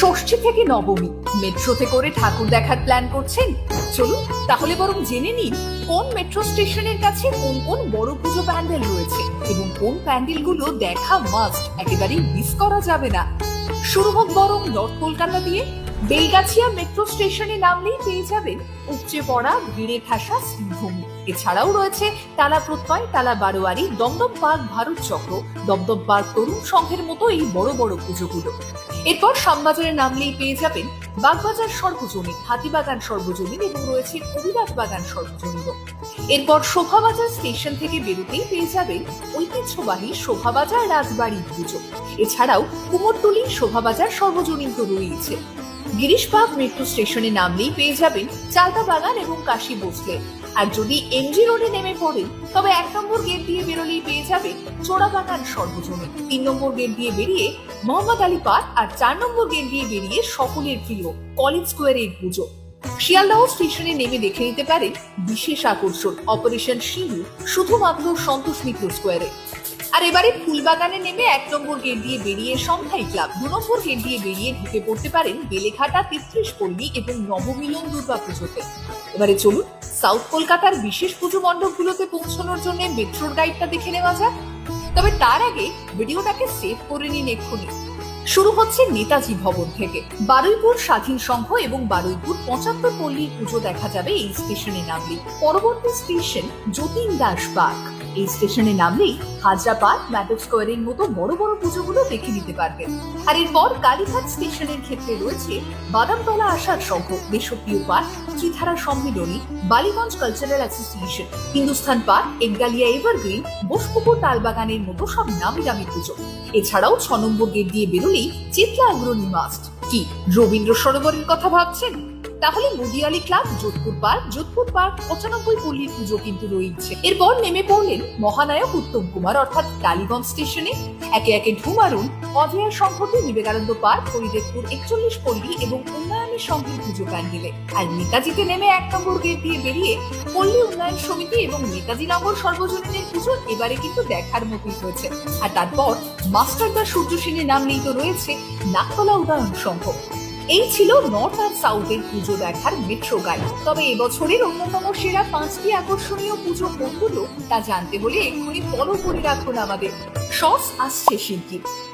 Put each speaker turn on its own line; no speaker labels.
ষষ্ঠী থেকে নবমী। মেট্রোতে করে ঠাকুর দেখার প্ল্যান করছেন? চলুন, তাহলে বরং জেনে নিন, কোন মেট্রো স্টেশনের কাছে কোন কোন বড় পুজো প্যান্ডেল রয়েছে এবং কোন প্যান্ডেলগুলো দেখা মাস্ট একেবারেই মিস করা যাবে না। শুরু হোক বরং নর্থ কলকাতা দিয়ে। বেলগাছিয়া মেট্রো স্টেশনে নামলেই পেয়ে যাবেন উপচে পড়া ভিড়ে ঠাসা সিংভূমি। এছাড়াও রয়েছে টালা প্রত্যয়, টালা বারোয়ারি, দমদম পার্ক, ভারত চক্র, দমদম পার্ক তরুণ সংঘের মতো এই বড় বড় পুজোগুলো। এরপর শ্যামবাজারে নামলেই পেয়ে যাবেন বাগবাজার সর্বজনীন, হাতিবাগান সর্বজনীন এবং রয়েছে কবিরাজ বাগান সর্বজনীন। এরপর শোভাবাজার স্টেশন থেকে বেরোতেই পেয়ে যাবেন ঐতিহ্যবাহী শোভাবাজার রাজবাড়ি পুজো। এছাড়াও কুমোরটুলি শোভাবাজার সর্বজনীন তো রয়েছে গিরিশবাগ মেট্রো স্টেশনে নামলেই পেয়ে যাবেন চালতা বাগান এবং কাশী বসলে আর যদি এমজি রোডে নেমে পড়েন, তবে এক নম্বর গেট দিয়ে বেরোলেই পেয়ে যাবেন চোরাবাগান সর্বজনীন। তিন নম্বর গেট দিয়ে বেরিয়ে মোহাম্মদ আলী পার্ক আর চার নম্বর গেট দিয়ে বেরিয়ে সকলের প্রিয় কলেজ স্কোয়ারের পুজো। শিয়ালদহ স্টেশনে নেমে দেখে নিতে পারেন বিশেষ আকর্ষণ, অপারেশন শিলু শুধুমাত্র সন্তোষ মিত্র স্কোয়ারে। আর এবারে ফুলবাগানে নেমে এক নম্বর গেট দিয়ে বেরিয়ে সন্ধ্যাই ক্লাব। দু নম্বর গেট দিয়ে বেরিয়ে ঢুকে পড়তে পারেন বেলেঘাটা তেত্রিশ পল্লী এবং নবমিলন দুর্গা পুজোতে। এবারে চলুন, সাউথ কলকাতার বিশেষ পুজো মণ্ডপগুলোতে পৌঁছানোর জন্য মেট্রোর গাইডটা দেখে নেওয়া যাক। তবে তার আগে ভিডিওটাকে সেভ করে নিন এক্ষুনি। শুরু হচ্ছে নেতাজি ভবন থেকে। বারুইপুর স্বাধীন সংঘ এবং বারুইপুর পঁচাত্তর পল্লীর পুজো দেখা যাবে এই স্টেশনে নামলে। পরবর্তী স্টেশন যতীন দাস পার্ক। এই স্টেশনে নামলেই হাজরা পার্ক ম্যাটক স্কোয়ারের মতো বড় বড় পুজোগুলো দেখে নিতে পারবেন। আর এরপর কালীঘাট স্টেশনের ক্ষেত্রে রয়েছে Badamtala Ashar Sangha, Deshapriya park Tridhara Sammilani, Ballygunge cultural association, Hindusthan park Ekdalia evergreen, Bosepukur তালবাগানের মতো সব নামি দামি পুজো। এছাড়াও ছ নম্বর গেট দিয়ে বেরোলেই চিত্রা অগ্রণী মাস্ট কি, রবীন্দ্র সরোবরের কথা ভাবছেন? তাহলে Mudiali club, Jodhpur park Jodhpur park পঁচানব্বই পল্লীর পুজো কিন্তু রয়েছে। এরপর নেমে পড়লেন মহানায়ক উত্তম কুমার, অর্থাৎ টালিগঞ্জ স্টেশনে। একে একে ঢুমারুন অজয়া সংহতি বিবেকানন্দ পার্ক হরিদেবপুর একচল্লিশ পল্লী এবং উন্নয়নের সংঘের পুজো প্যান্ডেলে। আর নেতাজিতে নেমে এক নম্বর গেট দিয়ে বেরিয়ে পল্লী উন্নয়ন সমিতি এবং নেতাজি নগর সর্বজনীনের পুজো এবারে কিন্তু দেখার মতোই হয়েছে। আর তারপর মাস্টারদা সূর্য সেনের নামলেই তো রয়েছে নাকতলা উদয়ন সংঘ। এই ছিল নর্থ আর সাউথের পুজো দেখার মেট্রো গাইড তবে এবছরের অন্যতম সেরা পাঁচটি আকর্ষণীয় পুজো কোনগুলো তা জানতে হলে এক্ষুনি ফলো করে রাখুন আমাদের। সস আসছে শিগগির।